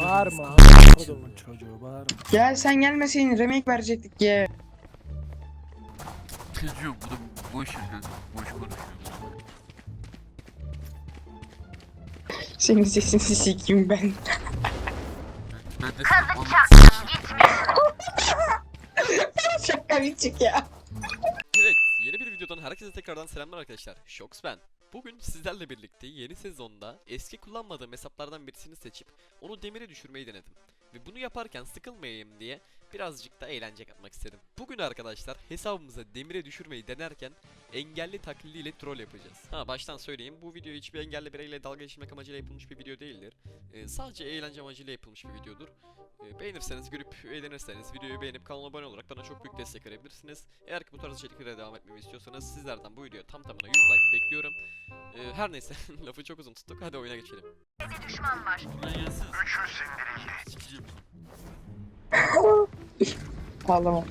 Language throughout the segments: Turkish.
Bağırma. Kodumun çocuğu bağırma. Ya sen gelmeseydin remake verecektik ya. Çocuğum bu da boş ver. Boş konuşuyor. Senin sesini sikeyim ben. Ben de Şaka biçik ya. Evet, yeni bir videodan herkese tekrardan selamlar arkadaşlar. Shox ben. Bugün sizlerle birlikte yeni sezonda eski kullanmadığım hesaplardan birisini seçip onu demire düşürmeyi denedim. Ve bunu yaparken sıkılmayayım diye birazcık da eğlence katmak istedim. Bugün arkadaşlar hesabımıza demire düşürmeyi denerken engelli taklidiyle troll yapacağız. Ha baştan söyleyeyim bu video hiçbir engelli bireyle dalga geçmek amacıyla yapılmış bir video değildir. Ee, sadece eğlence amacıyla yapılmış bir videodur. Ee, beğenirseniz, görüp eğlenirseniz videoyu beğenip kanala abone olarak bana çok büyük destek verebilirsiniz. Eğer ki bu tarz içeriklere devam etmemi istiyorsanız sizlerden bu videoya tam tamına 100 like bekliyorum. Ee, her neyse lafı çok uzun tuttuk hadi oyuna geçelim. Gelsin. Ağlama.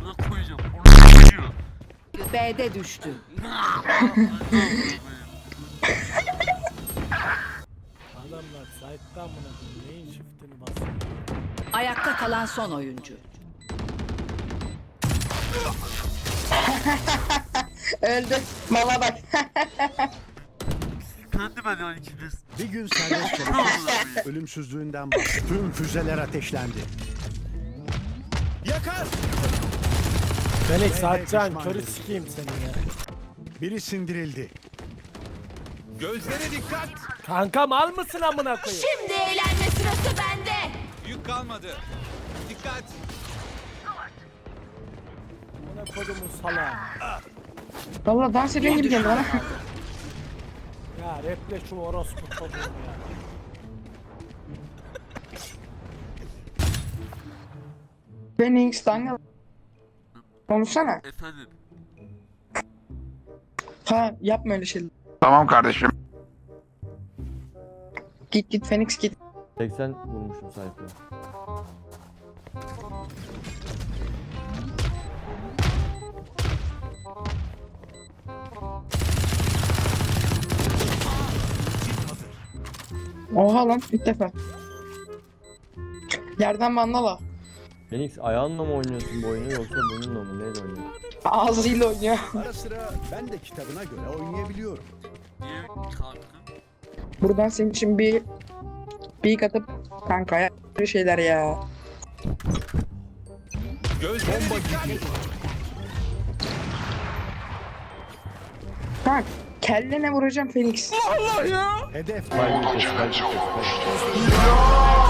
Buna koyacağım. Onu koyuyor. B'de düştü. Adamlar site'dan mı neyin shift'ini basıyor? Ayakta kalan son oyuncu. Öldü. Mala bak. Kendi benden içindesin. Bir gün serbest çalışma ölümsüzlüğünden bak. Tüm füzeler ateşlendi. Yakar! Felix Bey, Atcan düşman körü sikeyim seni ya. Biri sindirildi. Gözlere dikkat! Kanka mal mısın amına koyayım? Şimdi eğlenme sırası bende. Yük kalmadı. Dikkat. Amına kodumun salağı. Valla dans ediyor gibi geldi bana. Ya reple şu orospu çocuğu ya. Phoenix Dangal. Konuşsana. Efendim. Ha yapma öyle şeyler. Tamam kardeşim. Git git Phoenix git. 80 vurmuşum sayfaya. Oha lan ilk defa. Yerden mandala. Phoenix ayağınla mı oynuyorsun bu oyunu yoksa bununla mı? Neyle oynuyorsun? Ağzıyla oynuyor. Ara sıra ben de kitabına göre oynayabiliyorum. Niye kanka? Buradan senin için bir bir atıp kanka ya bir şeyler ya. Gözlere dikkat. Kanka kellene vuracağım Phoenix. Hedef Kalbim kes, kalbim kes.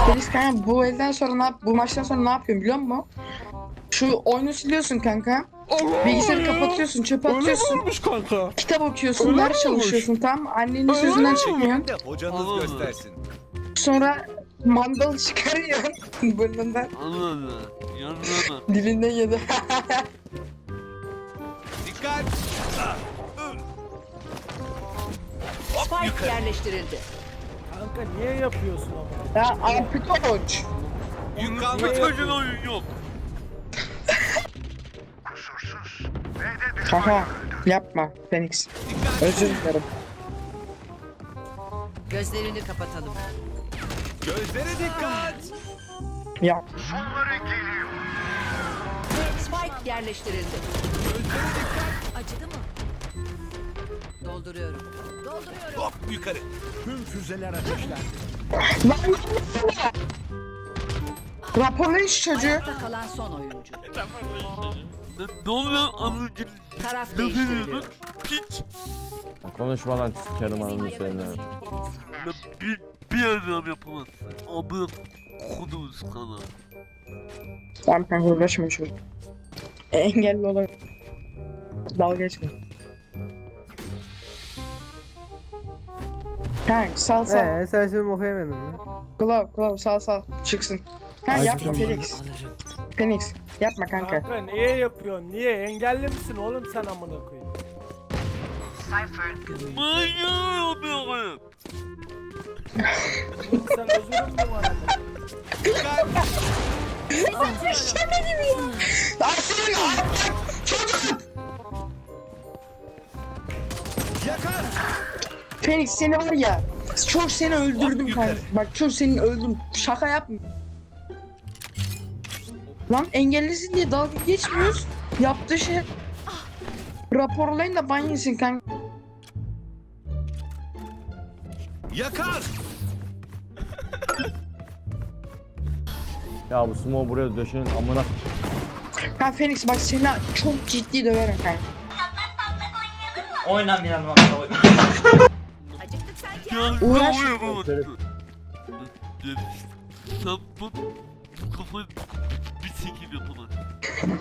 Phoenix kanka bu elden sonra ne yap bu maçtan sonra ne yapıyorsun biliyor musun? Şu oyunu siliyorsun kanka. Bilgisayarı kapatıyorsun, çöpe atıyorsun. kanka. Kitap okuyorsun, ders çalışıyorsun tam. Annenin sözünden çıkmıyorsun. De hocanız göstersin. Sonra mandalı çıkarıyorsun burnundan. Anladım. Yanına Dilinden yedi. Dikkat. Spike yerleştirildi. Kanka niye yapıyorsun ama? ya ampitoç. Çocuğun oyun yok. Aha yapma Phoenix. Özür dilerim. Gözlerini kapatalım. Gözlere dikkat. Ya Spike yerleştirildi. Acıdı mı? Dolduruyorum. Dolduruyorum. Hop yukarı. tüm füzeler ateşlendi. raporlayın şu çocuğu. Ayakta kalan son oyuncu. Ne, oluyor amcacım? Taraf Ne değiştiriliyor. Piç. Konuşma lan sikerim anını seninle. Ya bir, bir adam yapamazsın. Amına kodumuz kana. Tamam kanka uğraşma çocuk. Engelli olan. Dalga geçme. Kanka sal sal. Ee, sen şimdi okuyamadın mı? Klav klav sal sal. Çıksın. Ha yapma Felix. Phoenix yapma kanka. Kanka niye yapıyorsun? Niye? Engelli misin oğlum sen amına koyayım? Manyak yapıyorum. Sen özür mü bana? Dikkat. Aferin çocuk. Yakar! Phoenix seni var ya Çok seni öldürdüm kanka. Bak çok seni öldürdüm. Şaka yapma. Lan engellisin diye dalga geçmiyoruz. Yaptığı şey raporlayın da ban yesin kanka. Yakar. Ya bu sumo buraya döşenin amına Ha Phoenix bak seni çok ciddi döverim kanka. Acıktık sanki. Ya Uğraş-. Ya, Sen bu, bu kafayı bir çekim yapamazsın.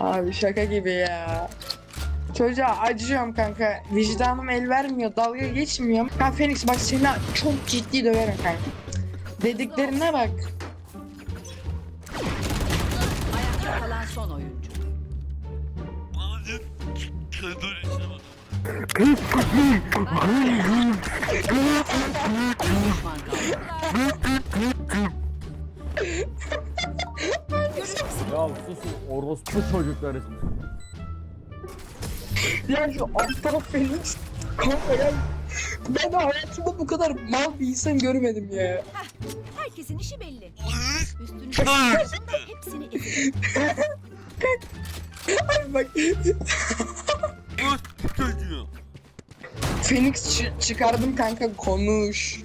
Abi şaka gibi ya. Çocuğa acıyorum kanka. Vicdanım el vermiyor. Dalga geçmiyorum. Ha Phoenix bak seni çok ciddi döverim kanka. Dediklerine bak. Ayakta kalan son oyuncu. Maalesef kendi öylesine bak. Ya susun orospu çocukları. Ya şu aptal Phoenix. Kanka ya. Ben hayatımda bu kadar mal bir insan görmedim ya. Herkesin işi belli. Üstünü hepsini ezelim. Ay bak. Phoenix çı- çıkardım kanka konuş.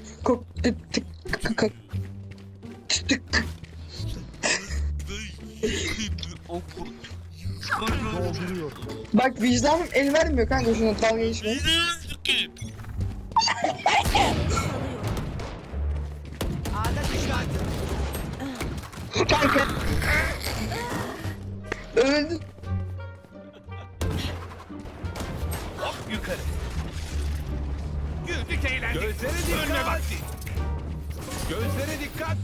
Bak vicdanım el vermiyor kanka şuna dalga geçme. Kanka. Öldü. Hop yukarı. Güldük eğlendik. Gözlere dikkat. Önüne vakti. Gözlere dikkat.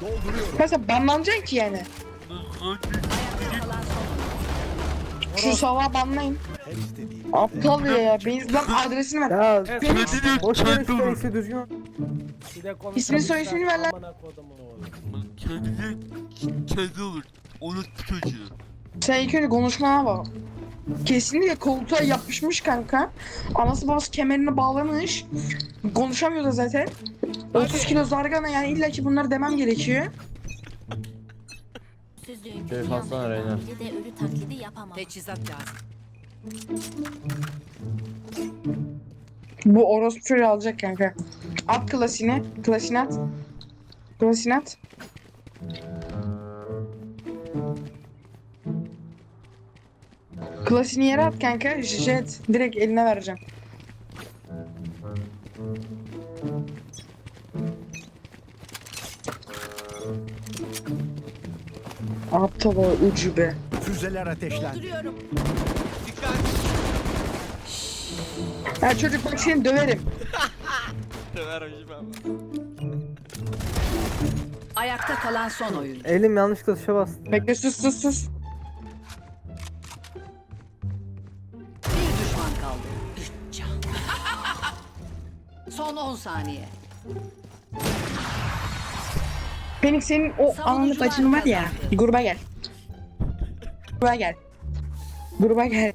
Dolduruyorum. Kanka banlanacaksın ki yani. Şu sabah banlayın. Aptal ya ya. Ben lan adresini ver. Ya Phoenix. boş ver işte düzgün. Bir de. İsmini soy ismini ver lan. Amına kodumun oğlu. Kendine kendi olur. Onu çocuğu. Sen ilk önce konuşmana bak. Kesinlikle koltuğa yapışmış kanka. Anası babası kemerine bağlamış. Konuşamıyor da zaten. 30 kilo zargana yani illa ki bunları demem gerekiyor. Şey kalsana Reyna. Bir de ölü taklidi yapamam. Teçhizat lazım. Bu orospu çocuğu alacak kanka. At klasini. Klasini at. Klasini at. Klasini yere at kanka. Jet. Direkt eline vereceğim. Aptal o ucube. Füzeler ateşlendi. Dolduruyorum. Dikkat. Ya çocuk bak seni döverim. Ver hocam abi. Ayakta kalan son oyuncu. Elim yanlışlıkla tuşa bastı. Bekle sus sus sus. Son 10 saniye. Phoenix senin o Savunucular anlık açın var ya. kazandı. Gruba gel. Gruba gel. Gruba gel.